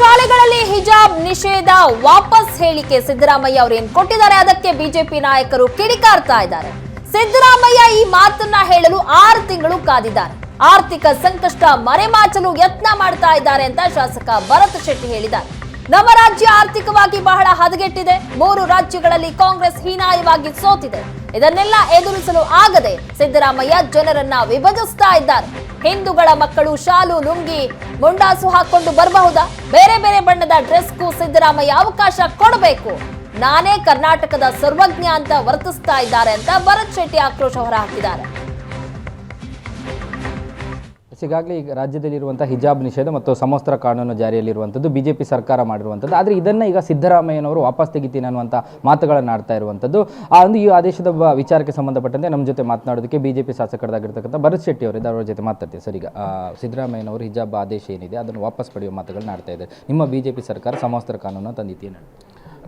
ಶಾಲೆಗಳಲ್ಲಿ ಹಿಜಾಬ್ ನಿಷೇಧ ವಾಪಸ್ ಹೇಳಿಕೆ ಸಿದ್ದರಾಮಯ್ಯ ಅವರು ಏನ್ ಕೊಟ್ಟಿದ್ದಾರೆ? ಅದಕ್ಕೆ ಬಿಜೆಪಿ ನಾಯಕರು ಕಿಡಿಕಾರ್ತಾ ಇದ್ದಾರೆ. ಸಿದ್ದರಾಮಯ್ಯ ಈ ಮಾತನ್ನ ಹೇಳಲು ಆರು ತಿಂಗಳು ಕಾದಿದ್ದಾರೆ. ಆರ್ಥಿಕ ಸಂಕಷ್ಟ ಮರೆಮಾಚಲು ಯತ್ನ ಮಾಡ್ತಾ ಇದ್ದಾರೆ ಅಂತ ಶಾಸಕ ಭರತ್ ಶೆಟ್ಟಿ ಹೇಳಿದ್ದಾರೆ. ನಮ್ಮ ರಾಜ್ಯ ಆರ್ಥಿಕವಾಗಿ ಬಹಳ ಹದಗೆಟ್ಟಿದೆ. ಮೂರು ರಾಜ್ಯಗಳಲ್ಲಿ ಕಾಂಗ್ರೆಸ್ ಹೀನಾಯವಾಗಿ ಸೋತಿದೆ. ಇದನ್ನೆಲ್ಲ ಎದುರಿಸಲು ಆಗದೆ ಸಿದ್ದರಾಮಯ್ಯ ಜನರನ್ನ ವಿಭಜಿಸ್ತಾ ಇದ್ದಾರೆ. ಹಿಂದೂಗಳ ಮಕ್ಕಳು ಶಾಲು ಲುಂಗಿ ಮುಂಡಾಸು ಹಾಕೊಂಡು ಬರಬಹುದಾ? ಬೇರೆ ಬೇರೆ ಬಣ್ಣದ ಡ್ರೆಸ್ಗೂ ಸಿದ್ದರಾಮಯ್ಯ ಅವಕಾಶ ಕೊಡಬೇಕು. ನಾನೇ ಕರ್ನಾಟಕದ ಸರ್ವಜ್ಞ ಅಂತ ವರ್ತಿಸ್ತಾ ಇದ್ದಾರೆ ಅಂತ ಭರತ್ ಶೆಟ್ಟಿ ಆಕ್ರೋಶ ಹೊರಹಾಕಿದ್ದಾರೆ. ಈಗಾಗಲೇ ಈಗ ರಾಜ್ಯದಲ್ಲಿರುವಂಥ ಹಿಜಾಬ್ ನಿಷೇಧ ಮತ್ತು ಸಮವಸ್ತ್ರ ಕಾನೂನು ಜಾರಿಯಲ್ಲಿರುವಂಥದ್ದು ಬಿ ಜೆ ಪಿ ಸರ್ಕಾರ ಮಾಡಿರುವಂಥದ್ದು. ಆದರೆ ಇದನ್ನು ಈಗ ಸಿದ್ದರಾಮಯ್ಯನವರು ವಾಪಸ್ ತೆಗಿತೀನಿ ಅನ್ನುವಂಥ ಮಾತುಗಳನ್ನು ಆಡ್ತಾ ಇರುವಂಥದ್ದು. ಆ ಒಂದು ಈ ಆದೇಶದ ವಿಚಾರಕ್ಕೆ ಸಂಬಂಧಪಟ್ಟಂತೆ ನಮ್ಮ ಜೊತೆ ಮಾತನಾಡೋದಕ್ಕೆ ಬಿ ಜೆ ಪಿ ಶಾಸಕರಾಗಿರ್ತಕ್ಕಂಥ ಭರತ್ ಶೆಟ್ಟಿ ಅವರಿದ್ದ ಅವರ ಜೊತೆ ಮಾತಾಡ್ತೀವಿ ಸರ್ ಈಗ. ಸಿದ್ದರಾಮಯ್ಯನವರು ಹಿಜಾಬ್ ಆದೇಶ ಏನಿದೆ ಅದನ್ನು ವಾಪಸ್ ಪಡೆಯುವ ಮಾತುಗಳನ್ನ ಆಡ್ತಾ ಇದ್ದಾರೆ. ನಿಮ್ಮ ಬಿ ಜೆ ಪಿ ಸರ್ಕಾರ ಸಮವಸ್ತ್ರ ಕಾನೂನು ತಂದಿದ್ದೀನಿ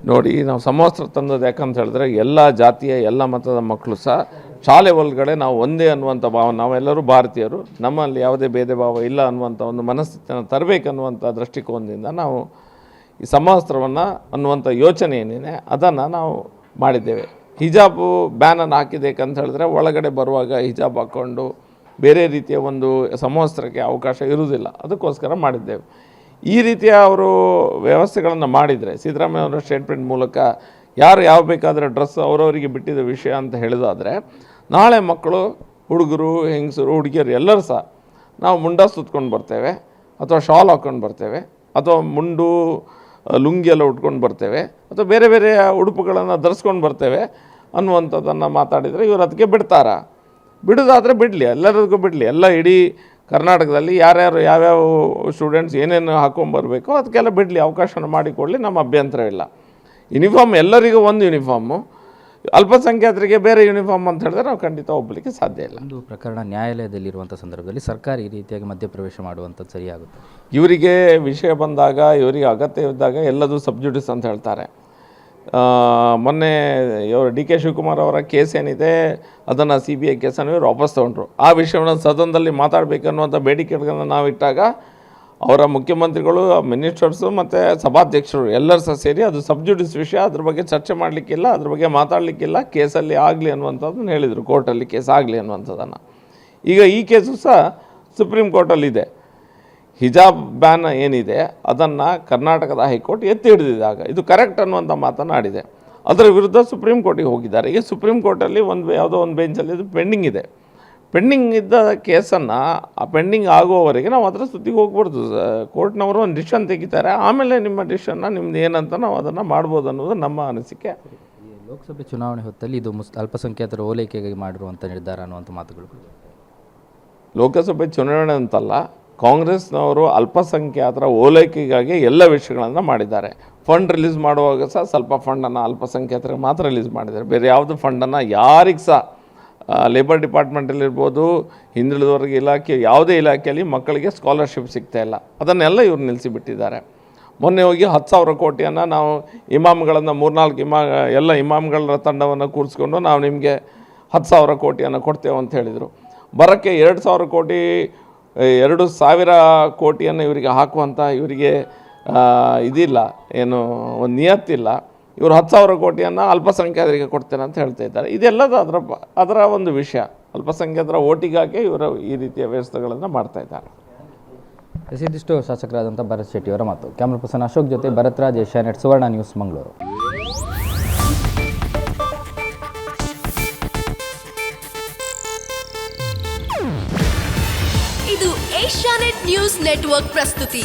ನೋಡಿ, ನಾವು ಸಮವಸ್ತ್ರ ತಂದದ್ದು ಯಾಕಂತ ಹೇಳಿದ್ರೆ ಎಲ್ಲ ಜಾತಿಯ ಎಲ್ಲ ಮತದ ಮಕ್ಕಳು ಸಹ ಶಾಲೆ ಒಳಗಡೆ ನಾವು ಒಂದೇ ಅನ್ನುವಂಥ ಭಾವ, ನಾವೆಲ್ಲರೂ ಭಾರತೀಯರು, ನಮ್ಮಲ್ಲಿ ಯಾವುದೇ ಭೇದ ಭಾವ ಇಲ್ಲ ಅನ್ನುವಂಥ ಒಂದು ಮನಸ್ಥಿತಿಯನ್ನು ತರಬೇಕನ್ನುವಂಥ ದೃಷ್ಟಿಕೋನದಿಂದ ನಾವು ಈ ಸಮವಸ್ತ್ರವನ್ನು ಅನ್ನುವಂಥ ಯೋಚನೆ ಏನೇನೆ ಅದನ್ನು ನಾವು ಮಾಡಿದ್ದೇವೆ. ಹಿಜಾಬು ಬ್ಯಾನನ್ನು ಹಾಕಿದ್ದೇಕೆ ಅಂತ ಹೇಳಿದ್ರೆ ಒಳಗಡೆ ಬರುವಾಗ ಹಿಜಾಬ್ ಹಾಕ್ಕೊಂಡು ಬೇರೆ ರೀತಿಯ ಒಂದು ಸಮವಸ್ತ್ರಕ್ಕೆ ಅವಕಾಶ ಇರುವುದಿಲ್ಲ. ಅದಕ್ಕೋಸ್ಕರ ಮಾಡಿದ್ದೇವೆ. ಈ ರೀತಿಯ ಅವರು ವ್ಯವಸ್ಥೆಗಳನ್ನು ಮಾಡಿದರೆ, ಸಿದ್ದರಾಮಯ್ಯ ಅವರ ಸ್ಟೇಟ್ಮೆಂಟ್ ಮೂಲಕ ಯಾರು ಯಾವ ಬೇಕಾದರೆ ಡ್ರೆಸ್ ಅವರವರಿಗೆ ಬಿಟ್ಟಿದ್ದ ವಿಷಯ ಅಂತ ಹೇಳಿದಾದರೆ ನಾಳೆ ಮಕ್ಕಳು, ಹುಡುಗರು, ಹೆಂಗಸರು, ಹುಡುಗಿಯರು ಎಲ್ಲರೂ ಸಹ ನಾವು ಮುಂಡ ಸುತ್ಕೊಂಡು ಬರ್ತೇವೆ, ಅಥವಾ ಶಾಲ್ ಹಾಕ್ಕೊಂಡು ಬರ್ತೇವೆ, ಅಥವಾ ಮುಂಡು ಲುಂಗಿ ಎಲ್ಲ ಉಟ್ಕೊಂಡು ಬರ್ತೇವೆ, ಅಥವಾ ಬೇರೆ ಬೇರೆ ಉಡುಪುಗಳನ್ನು ಧರಿಸ್ಕೊಂಡು ಬರ್ತೇವೆ ಅನ್ನುವಂಥದ್ದನ್ನು ಮಾತಾಡಿದರೆ ಇವರು ಅದಕ್ಕೆ ಬಿಡ್ತಾರಾ. ಬಿಡೋದಾದರೆ ಬಿಡಲಿ ಎಲ್ಲರಿಗೂ ಬಿಡಲಿ. ಎಲ್ಲ ಇಡೀ ಕರ್ನಾಟಕದಲ್ಲಿ ಯಾರ್ಯಾರು ಯಾವ್ಯಾವ ಸ್ಟೂಡೆಂಟ್ಸ್ ಏನೇನು ಹಾಕ್ಕೊಂಬರ್ಬೇಕೋ ಅದಕ್ಕೆಲ್ಲ ಬಿಡಲಿ, ಅವಕಾಶನ ಮಾಡಿಕೊಡಲಿ, ನಮ್ಮ ಅಭ್ಯಂತರವಿಲ್ಲ. ಯೂನಿಫಾರ್ಮ್ ಎಲ್ಲರಿಗೂ ಒಂದು ಯೂನಿಫಾರ್ಮು. ಅಲ್ಪಸಂಖ್ಯಾತರಿಗೆ ಬೇರೆ ಯೂನಿಫಾರ್ಮ್ ಅಂತ ಹೇಳಿದ್ರೆ ನಾವು ಖಂಡಿತ ಒಬ್ಬಲಿಕ್ಕೆ ಸಾಧ್ಯ ಇಲ್ಲ. ಒಂದು ಪ್ರಕರಣ ನ್ಯಾಯಾಲಯದಲ್ಲಿರುವಂಥ ಸಂದರ್ಭದಲ್ಲಿ ಸರ್ಕಾರ ಈ ರೀತಿಯಾಗಿ ಮಧ್ಯಪ್ರವೇಶ ಮಾಡುವಂಥದ್ದು ಸರಿಯಾಗುತ್ತೆ. ಇವರಿಗೆ ವಿಷಯ ಬಂದಾಗ ಇವರಿಗೆ ಅಗತ್ಯವಿದ್ದಾಗ ಎಲ್ಲದೂ ಸಬ್ಜುಡಿಸ್ ಅಂತ ಹೇಳ್ತಾರೆ. ಮೊನ್ನೆ ಇವರು ಡಿ ಕೆ ಶಿವಕುಮಾರ್ ಅವರ ಕೇಸ್ ಏನಿದೆ ಅದನ್ನು ಸಿ ಬಿ ಐ ಕೇಸನ್ನು ಇವರು ವಾಪಸ್ ತೊಗೊಂಡ್ರು. ಆ ವಿಷಯವನ್ನು ಸದನದಲ್ಲಿ ಮಾತಾಡಬೇಕನ್ನುವಂಥ ಬೇಡಿಕೆಗಳನ್ನು ನಾವು ಇಟ್ಟಾಗ ಅವರ ಮುಖ್ಯಮಂತ್ರಿಗಳು, ಮಿನಿಸ್ಟರ್ಸು ಮತ್ತು ಸಭಾಧ್ಯಕ್ಷರು ಎಲ್ಲರೂ ಸಹ ಸೇರಿ ಅದು ಸಬ್ಜುಡಿಸ್ ವಿಷಯ. ಅದ್ರ ಬಗ್ಗೆ ಚರ್ಚೆ ಮಾಡಲಿಕ್ಕಿಲ್ಲ, ಅದ್ರ ಬಗ್ಗೆ ಮಾತಾಡಲಿಕ್ಕಿಲ್ಲ. ಕೇಸಲ್ಲಿ ಆಗಲಿ ಅನ್ನುವಂಥದ್ದನ್ನು ಹೇಳಿದರು. ಕೋರ್ಟಲ್ಲಿ ಕೇಸ್ ಆಗಲಿ ಅನ್ನುವಂಥದ್ದನ್ನು. ಈಗ ಈ ಕೇಸು ಸಹ ಸುಪ್ರೀಂ ಕೋರ್ಟಲ್ಲಿದೆ. ಹಿಜಾಬ್ ಬ್ಯಾನ್ ಏನಿದೆ, ಅದನ್ನು ಕರ್ನಾಟಕದ ಹೈಕೋರ್ಟ್ ಎತ್ತಿ ಹಿಡಿದಿದಾಗ ಇದು ಕರೆಕ್ಟ್ ಅನ್ನುವಂಥ ಮಾತನಾಡಿದೆ ಅದರ ವಿರುದ್ಧ ಸುಪ್ರೀಂ ಕೋರ್ಟಿಗೆ ಹೋಗಿದ್ದಾರೆ. ಈಗ ಸುಪ್ರೀಂ ಕೋರ್ಟಲ್ಲಿ ಒಂದು ಯಾವುದೋ ಒಂದು ಬೆಂಚಲ್ಲಿ ಇದು ಪೆಂಡಿಂಗ್ ಇದೆ. ಪೆಂಡಿಂಗ್ ಇದ್ದ ಕೇಸನ್ನು ಆ ಪೆಂಡಿಂಗ್ ಆಗುವವರೆಗೆ ನಾವು ಅದರ ಸುದ್ದಿಗೆ ಹೋಗ್ಬಾರ್ದು. ಕೋರ್ಟ್ನವರು ಒಂದು ಡಿಸಿಷನ್ ತೆಗಿತಾರೆ. ಆಮೇಲೆ ನಿಮ್ಮ ಡಿಸಿಷನ್ನ ನಿಮ್ದು ಏನಂತ ನಾವು ಅದನ್ನು ಮಾಡ್ಬೋದು ಅನ್ನೋದು ನಮ್ಮ ಅನಿಸಿಕೆ. ಈ ಲೋಕಸಭೆ ಚುನಾವಣೆ ಹೊತ್ತಲ್ಲಿ ಇದು ಮುಸ್ ಅಲ್ಪಸಂಖ್ಯಾತರ ಓಲೈಕೆಗೆ ಮಾಡಿರುವಂಥ ನಿರ್ಧಾರ ಅನ್ನುವಂಥ ಮಾತುಗಳು ಲೋಕಸಭೆ ಚುನಾವಣೆ ಅಂತಲ್ಲ ಕಾಂಗ್ರೆಸ್ನವರು ಅಲ್ಪಸಂಖ್ಯಾತರ ಓಲೈಕೆಗಾಗಿ ಎಲ್ಲ ವಿಷಯಗಳನ್ನು ಮಾಡಿದ್ದಾರೆ. ಫಂಡ್ ರಿಲೀಸ್ ಮಾಡುವಾಗ ಸಹ ಸ್ವಲ್ಪ ಫಂಡನ್ನು ಅಲ್ಪಸಂಖ್ಯಾತರಿಗೆ ಮಾತ್ರ ರಿಲೀಸ್ ಮಾಡಿದ್ದಾರೆ. ಬೇರೆ ಯಾವುದು ಫಂಡನ್ನು ಯಾರಿಗೆ ಸಹ ಲೇಬರ್ ಡಿಪಾರ್ಟ್ಮೆಂಟಲ್ಲಿರ್ಬೋದು ಹಿಂದುಳಿದವರಿಗೆ ಇಲಾಖೆ, ಯಾವುದೇ ಇಲಾಖೆಯಲ್ಲಿ ಮಕ್ಕಳಿಗೆ ಸ್ಕಾಲರ್ಶಿಪ್ ಸಿಗ್ತಾ ಇಲ್ಲ. ಅದನ್ನೆಲ್ಲ ಇವರು ನಿಲ್ಲಿಸಿಬಿಟ್ಟಿದ್ದಾರೆ ಮೊನ್ನೆ ಹೋಗಿ ಹತ್ತು ಸಾವಿರ ಕೋಟಿಯನ್ನು ನಾವು ಇಮಾಮ್ಗಳನ್ನು ಮೂರ್ನಾಲ್ಕು ಇಮಾ, ಎಲ್ಲ ಇಮಾಮ್ಗಳ ತಂಡವನ್ನು ಕೂರಿಸ್ಕೊಂಡು ನಾವು ನಿಮಗೆ ಹತ್ತು ಸಾವಿರ ಕೋಟಿಯನ್ನು ಕೊಡ್ತೇವೆ ಅಂತ ಹೇಳಿದರು. ಬರೋಕ್ಕೆ ಎರಡು ಸಾವಿರ ಕೋಟಿ ಎರಡು ಸಾವಿರ ಕೋಟಿಯನ್ನು ಇವರಿಗೆ ಹಾಕುವಂಥ ಇವರಿಗೆ ಇದಿಲ್ಲ, ಏನು, ಒಂದು ನಿಯತ್ತಿಲ್ಲ. ಇವರು ಹತ್ತು ಸಾವಿರ ಕೋಟಿಯನ್ನು ಅಲ್ಪಸಂಖ್ಯಾತರಿಗೆ ಕೊಡ್ತೇನೆ ಅಂತ ಹೇಳ್ತಾ ಇದ್ದಾರೆ. ಇದೆಲ್ಲದ ಅದರ ಅದರ ಒಂದು ವಿಷಯ. ಅಲ್ಪಸಂಖ್ಯಾತರ ಓಟಿಗಾಗಿ ಇವರು ಈ ರೀತಿಯ ವ್ಯವಸ್ಥೆಗಳನ್ನು ಮಾಡ್ತಾ ಇದ್ದಾರೆ. ಇದಿಷ್ಟು ಶಾಸಕರಾದಂಥ ಭರತ್ ಶೆಟ್ಟಿ ಅವರ ಮಾತು. ಕ್ಯಾಮ್ರಾ ಪರ್ಸನ್ ಅಶೋಕ್ ಜೊತೆ ಭರತ್ ರಾಜ್ ಏಷ್ಯಾನೆಟ್ ಸುವರ್ಣ ನ್ಯೂಸ್ ಮಂಗಳೂರು. ಇದು ಏಷ್ಯಾನೆಟ್ ನ್ಯೂಸ್ ನೆಟ್ವರ್ಕ್ ಪ್ರಸ್ತುತಿ.